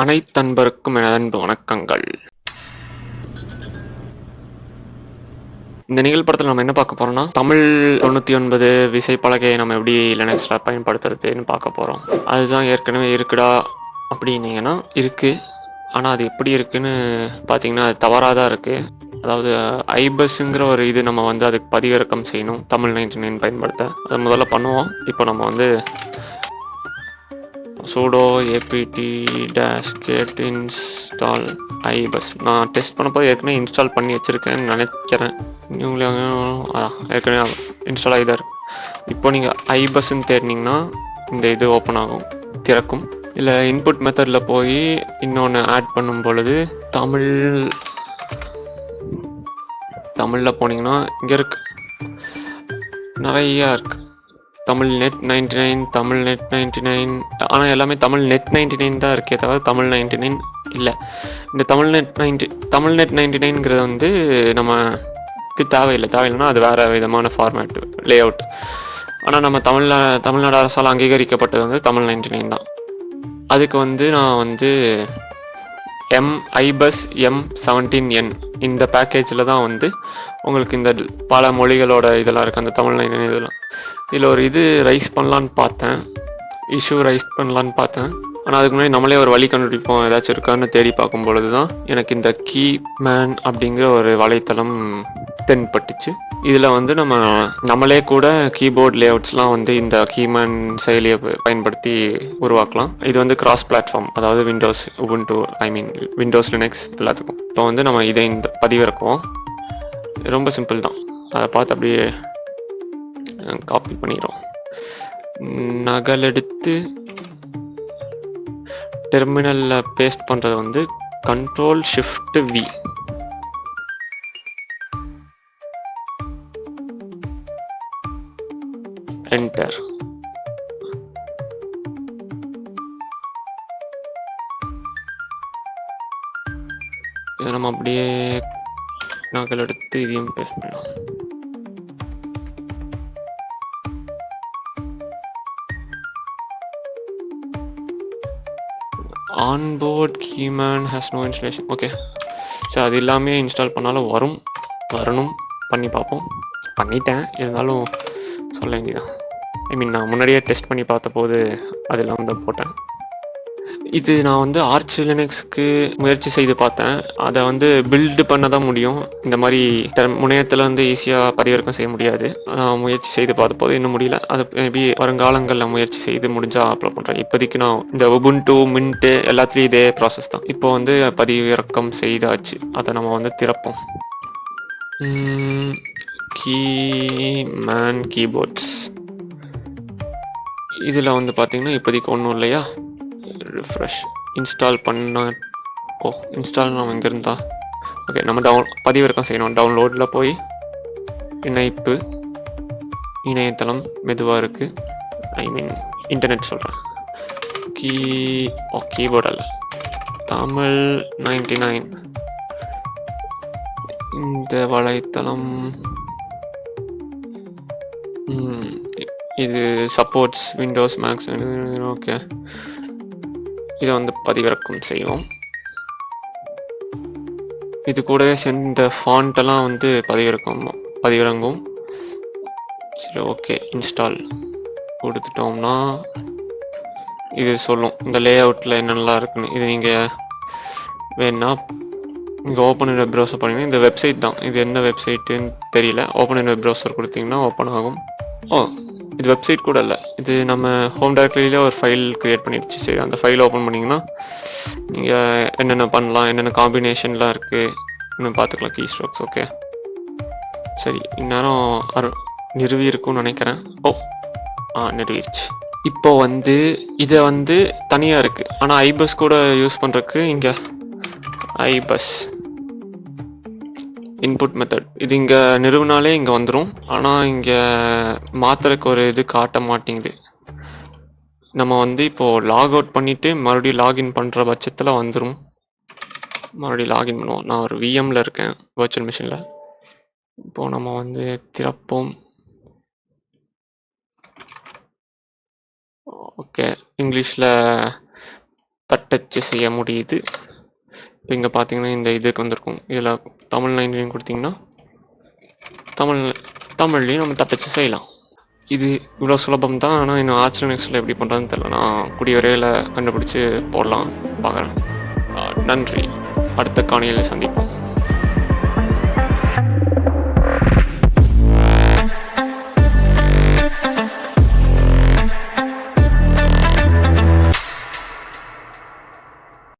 அனைத்தன்பருக்கும் எனது அன்பு வணக்கங்கள். இந்த நிகழ்படத்தில் நம்ம என்ன பார்க்க போறோம்னா தமிழ் தொண்ணூற்றி ஒன்பது விசைப்பலகையை நம்ம எப்படி லினக்ஸில் பயன்படுத்துறதுன்னு பார்க்க போகிறோம் அதுதான் ஏற்கனவே இருக்குடா அப்படின்னீங்கன்னா இருக்குது ஆனால் அது எப்படி இருக்குன்னு பார்த்தீங்கன்னா அது தவறாக தான் இருக்குது அதாவது ஐபஸ்ங்கிற ஒரு இது நம்ம வந்து அதுக்கு பதிவிறக்கம் செய்யணும் தமிழ் நைன்டி நைன் பயன்படுத்த. அதை முதல்ல பண்ணுவோம். இப்போ நம்ம வந்து sudo apt dash get install ibus நான் டெஸ்ட் பண்ணப்போ ஏற்கனவே இன்ஸ்டால் பண்ணி வச்சுருக்கேன்னு நினைக்கிறேன். நியூலியாக ஏற்கனவே இன்ஸ்டால் ஆகி தான் இருக்கு இப்போ நீங்கள் ஐபஸ்ன்னு தேடினீங்கன்னா இந்த இது ஓப்பன் ஆகும் திறக்கும். இல்லை இன்புட் மெத்தடில் போய் இன்னொன்று ஆட் பண்ணும் பொழுது தமிழ் தமிழில் போனீங்கன்னா இங்கே இருக்கு. நிறையா இருக்கு. Tamil net ninety nine Tamil net ninety nine ஆனால் எல்லாமே தமிழ் நெட் நைன்டி நைன் தான் இருக்கே தவிர தமிழ் நைன்டி நைன் இல்லை. இந்த Tamil net ninety Tamil net ninety நைன்ங்கிறது வந்து நம்ம இது தேவையில்லை. தேவையில்லைன்னா அது வேறு விதமான ஃபார்மேட் லே அவுட் ஆனால் நம்ம தமிழ்நா தமிழ்நாடு அரசால் அங்கீகரிக்கப்பட்டது வந்து தமிழ் நைன்டி நைன் தான். அதுக்கு வந்து நான் வந்து M ibus M seventeen N இந்த பேக்கேஜில் தான் வந்து உங்களுக்கு இந்த பல மொழிகளோட இதெல்லாம் இருக்குது அந்த தமிழ் இதெல்லாம். இதில் ஒரு இது ரைஸ் பண்ணலான்னு பார்த்தேன். இஷ்யூ ரைஸ் பண்ணலான்னு பார்த்தேன். ஆனால் அதுக்கு முன்னாடி நம்மளே ஒரு வழி கண்டுபிடிப்போம். ஏதாச்சும் இருக்கான்னு தேடி பார்க்கும் பொழுது தான் எனக்கு இந்த கீ மேன் அப்படிங்கிற ஒரு வலைத்தளம் தென்பட்டுச்சு. இதில் வந்து நம்ம நம்மளே கூட கீபோர்ட் லேஅவுட்ஸ்லாம் வந்து இந்த கீமேன் செயலியை பயன்படுத்தி உருவாக்கலாம். இது வந்து கிராஸ் பிளாட்ஃபார்ம் அதாவது Windows Ubuntu I mean Windows Linux எல்லாத்துக்கும். இப்போ வந்து நம்ம இதை இந்த பதிவிறக்குவோம். ரொம்ப சிம்பிள் தான். அதை பார்த்து அப்படியே காப்பி பண்ணிடுறோம். நகலெடுத்து டெர்மினலில் பேஸ்ட் பண்ணுறது வந்து கண்ட்ரோல் ஷிஃப்ட் வி என்டர் இதை நம்ம அப்படியே நகல் எடுத்து இதையும் பேஸ்ட் பண்ணலாம். Onboard Keyman has no installation okay so அது எல்லாமே இன்ஸ்டால் பண்ணாலும் வரும் வரணும். பண்ணி பார்ப்போம். பண்ணிட்டேன். இருந்தாலும் சொல்ல வேண்டியதான் ஐ மீன் நான் முன்னாடியே டெஸ்ட் பண்ணி பார்த்தபோது அதெல்லாம் வந்து போட்டேன். இது நான் வந்து ஆர்ச் லினக்ஸ்க்கு முயற்சி செய்து பார்த்தேன். அதை வந்து பில்டு பண்ண தான் முடியும். இந்த மாதிரி முனையத்தில் வந்து ஈஸியாக பதிவிறக்கம் செய்ய முடியாது. நான் முயற்சி செய்து பார்த்தபோது இன்னும் முடியல. அது மேபி வருங்காலங்களில் முயற்சி செய்து முடிஞ்சால் அப்ளை பண்ணுறேன் இப்போதைக்கு நான் இந்த உபுண்டு மின்ட்டு எல்லாத்துலேயும் இதே ப்ராசஸ் தான். இப்போ வந்து பதிவிறக்கம் செய்தாச்சு. அதை நம்ம வந்து திறப்போம். கீ மேன் கீபோர்ட்ஸ் இதில் வந்து பார்த்தீங்கன்னா இப்போதைக்கு ஒன்றும் இல்லையா? ரிஃப்ரெஷ் இன்ஸ்டால் பண்ண ஓ இன்ஸ்டால் நம்ம இங்கே இருந்தா. ஓகே நம்ம டவுன் பதிவிறக்கம் செய்யணும். டவுன்லோடில் போய் இணைப்பு இணையதளம் மெதுவாக இருக்குது ஐ மீன் இன்டர்நெட் சொல்கிறேன் கீ ஓ கீபோர்ட் அல்ல. தமிழ் நைன்டி நைன் இந்த வலைத்தளம் இது சப்போர்ட்ஸ் விண்டோஸ் மேக்ஸ் ஓகே. இதை வந்து பதிவிறக்கம் செய்வோம். இது கூடவே சேர்ந்த font வந்து பதிவிறக்கம் பதிவிறங்கும். சரி ஓகே இன்ஸ்டால் கொடுத்துட்டோம்னா இது சொல்லும். இந்த லே அவுட்டில் என்னென்னலாம் இருக்குன்னு. இது நீங்கள் வேணா இங்கே ஓப்பன் வெப் ப்ரௌசர் பண்ணிங்கன்னா இந்த வெப்சைட் தான். இது என்ன வெப்சைட்டுன்னு தெரியல. ஓப்பன் வெப் ப்ரௌசர் கொடுத்தீங்கன்னா ஓப்பன் ஆகும். ஓ இது வெப்சைட் கூட இல்லை. இது நம்ம ஹோம் டைரக்டரியிலே ஒரு ஃபைல் க்ரியேட் பண்ணிடுச்சு. சரி அந்த ஃபைலை ஓப்பன் பண்ணிங்கன்னா நீங்கள் என்னென்ன பண்ணலாம் என்னென்ன காம்பினேஷன்லாம் இருக்குது இன்னும் பார்த்துக்கலாம் கீ ஸ்ட்ரோக்ஸ் ஓகே சரி இந்நேரம் அரு நிறுவி இருக்கும்னு நினைக்கிறேன். ஓ ஆ நிறுவிடுச்சு. இப்போ வந்து இதை வந்து தனியாக இருக்குது ஆனால் ஐபஸ் கூட யூஸ் பண்ணுறதுக்கு இங்கே ஐபஸ் இன்புட் மெத்தட் இது இங்கே நிறுவினாலே இங்கே வந்துடும் ஆனால் இங்கே மாத்திரைக்கு ஒரு இது காட்ட மாட்டேங்குது. நம்ம வந்து இப்போது லாக் அவுட் பண்ணிவிட்டு மறுபடியும் லாகின் பண்ணுற பட்சத்தில் வந்துடும் மறுபடியும் லாகின் பண்ணுவோம். நான் ஒரு விஎம்மில் இருக்கேன் வர்ச்சுவல் மிஷினில் இப்போது நம்ம வந்து திறப்போம். ஓகே. இங்கிலீஷில் தட்டச்சு செய்ய முடியுது. இப்போ இங்கே பார்த்தீங்கன்னா இந்த இதுக்கு வந்திருக்கும். இதில் தமிழ் நைன்டீன் கொடுத்தீங்கன்னா தமிழ் தமிழ்லையும் நம்ம தப்பிச்சு செய்யலாம். இது இவ்வளோ சுலபம் தான். ஆனால் இன்னும் ஆச்சரிய நெக்ஸ்டில் எப்படி பண்ணுறதுன்னு தெரில நான் கூடிய விரைவில் கண்டுபிடிச்சி போடலாம் பார்க்குறேன் நன்றி. அடுத்த காணியில் சந்திப்போம்.